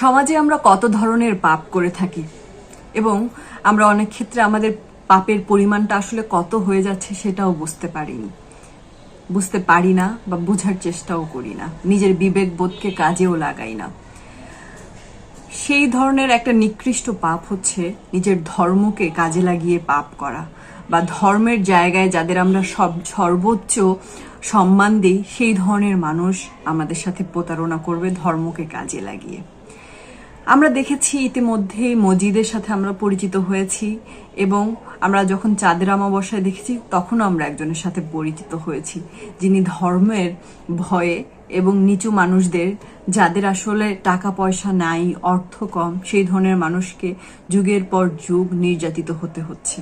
সমাজে আমরা কত ধরনের পাপ করে থাকি? এবং আমরা অনেক ক্ষেত্রে আমাদের পাপের পরিমাণটা আসলে কত হয়ে যাচ্ছে সেটাও বুঝতে পারিনি। বুঝতে পারি না বা বোঝার চেষ্টাও করি না। নিজের বিবেক বোধকে কাজেও লাগাই না। সেই ধরনের একটা নিকৃষ্ট পাপ হচ্ছে নিজের ধর্মকে কাজে লাগিয়ে পাপ করা বা ধর্মের জায়গায় যাদের আমরা সব সর্বোচ্চ সম্মান দিই, সেই ধরনের মানুষ আমাদের সাথে প্রতারণা করবে ধর্মকে কাজে লাগিয়ে। আমরা দেখেছি ইতিমধ্যে মজিদের সাথে আমরা পরিচিত হয়েছি এবং আমরা যখন চাঁদের অমাবস্যায় দেখেছি, তখনও আমরা একজনের সাথে পরিচিত হয়েছি, যিনি ধর্মের ভয়ে এবং নিচু মানুষদের, যাদের আসলে টাকা পয়সা নাই, অর্থ কম, সেই ধরনের মানুষকে যুগের পর যুগ নির্যাতিত হতে হচ্ছে।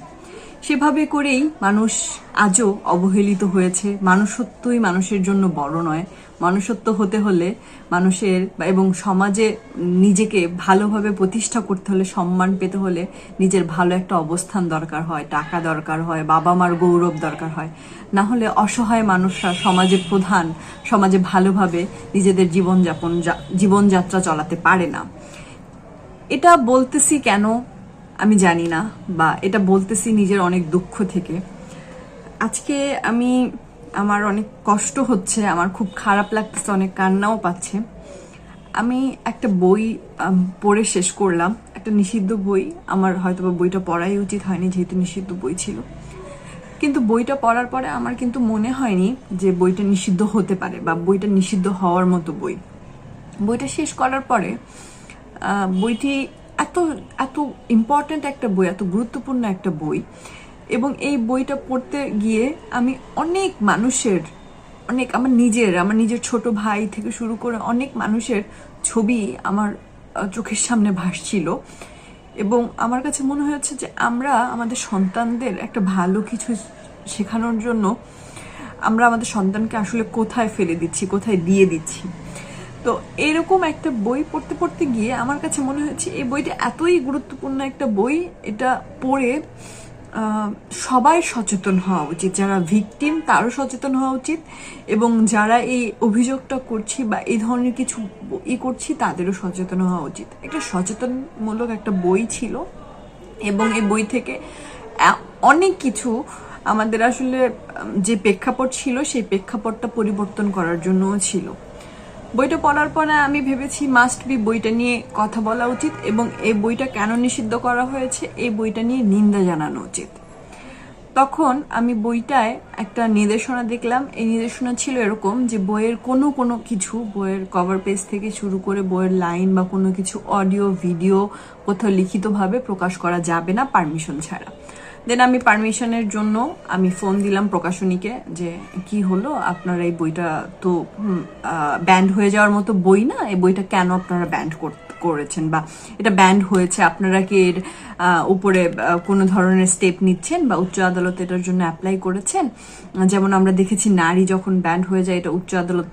সেভাবে করেই মানুষ আজও অবহেলিত হয়েছে। মানুষত্বই মানুষের জন্য বড় নয়। মানুষত্ব হতে হলে মানুষের এবং সমাজে নিজেকে ভালোভাবে প্রতিষ্ঠা করতে হলে, সম্মান পেতে হলে নিজের ভালো একটা অবস্থান দরকার হয়, টাকা দরকার হয় বাবা মার গৌরব দরকার হয়। না হলে অসহায় মানুষরা সমাজে প্রধান, সমাজে ভালোভাবে নিজেদের জীবনযাপন জীবনযাত্রা চলাতে পারে না। এটা বলতেছি কেন? আমি জানি না, বা এটা বলতেছি নিজের অনেক দুঃখ থেকে। আজকে আমি, আমার অনেক কষ্ট হচ্ছে, আমার খুব খারাপ লাগতেছে, অনেক কান্নাও পাচ্ছে। আমি একটা বই পড়ে শেষ করলাম। একটা নিষিদ্ধ বই, আমার হয়তো বা বইটা পড়াই উচিত হয়নি, যেহেতু নিষিদ্ধ বই ছিল। কিন্তু বইটা পড়ার পরে আমার কিন্তু মনে হয়নি যে বইটা নিষিদ্ধ হতে পারে, বা বইটা নিষিদ্ধ হওয়ার মতো বই। বইটা শেষ করার পরে বইটি এত এত ইম্পর্ট্যান্ট একটা বই, এত গুরুত্বপূর্ণ একটা বই। এবং এই বইটা পড়তে গিয়ে আমি অনেক মানুষের, অনেক আমার নিজের আমার নিজের ছোট ভাই থেকে শুরু করে অনেক মানুষের ছবি আমার চোখের সামনে ভাসছিল। এবং আমার কাছে মনে হয়েছে যে আমরা আমাদের সন্তানদের একটা ভালো কিছু শেখানোর জন্য আমরা আমাদের সন্তানকে আসলে কোথায় ফেলে দিচ্ছি, কোথায় দিয়ে দিচ্ছি। তো এরকম একটা বই পড়তে পড়তে গিয়ে আমার কাছে মনে হয়েছে, এই বইটা এতই গুরুত্বপূর্ণ একটা বই, এটা পড়ে সবাই সচেতন হওয়া উচিত, যারা ভিকটিম তারও সচেতন হওয়া উচিত, এবং যারা এই অভিযোগটা করছি বা এই ধরনের কিছু ই করছি তাদেরও সচেতন হওয়া উচিত। একটা সচেতনমূলক একটা বই ছিল, এবং এই বই থেকে অনেক কিছু আমাদের আসলে যে প্রেক্ষাপট ছিল, সেই প্রেক্ষাপটটা পরিবর্তন করার জন্যও ছিল। বইটা পড়ার পরে আমি ভেবেছি মাস্ট বি বইটা নিয়ে কথা বলা উচিত এবং এই বইটা কেন নিষিদ্ধ করা হয়েছে, এই বইটা নিয়ে নিন্দা জানানো উচিত। তখন আমি বইটায় একটা নির্দেশনা দেখলাম। এই নির্দেশনা ছিল এরকম যে বইয়ের কোনো কোনো কিছু, বইয়ের কভার পেজ থেকে শুরু করে বইয়ের লাইন বা কোনো কিছু অডিও ভিডিও কোথাও লিখিতভাবে প্রকাশ করা যাবে না পারমিশন ছাড়া। দেন আমি পারমিশনের জন্য আমি ফোন দিলাম প্রকাশনীকে যে কি হলো? আপনারা এই বইটা তো ব্যান্ড হয়ে যাওয়ার মতো বই না? এই বইটা কেন আপনারা ব্যান্ড করেছেন? বা এটা ব্যান্ড হয়েছে? আপনারা কি এর উপরে কোনো ধরনের স্টেপ নিচ্ছেন? বা উচ্চ আদালত এটার জন্য অ্যাপ্লাই করেছেন? যেমন আমরা দেখেছি নারী যখন ব্যান্ড হয়ে যায়, এটা উচ্চ আদালত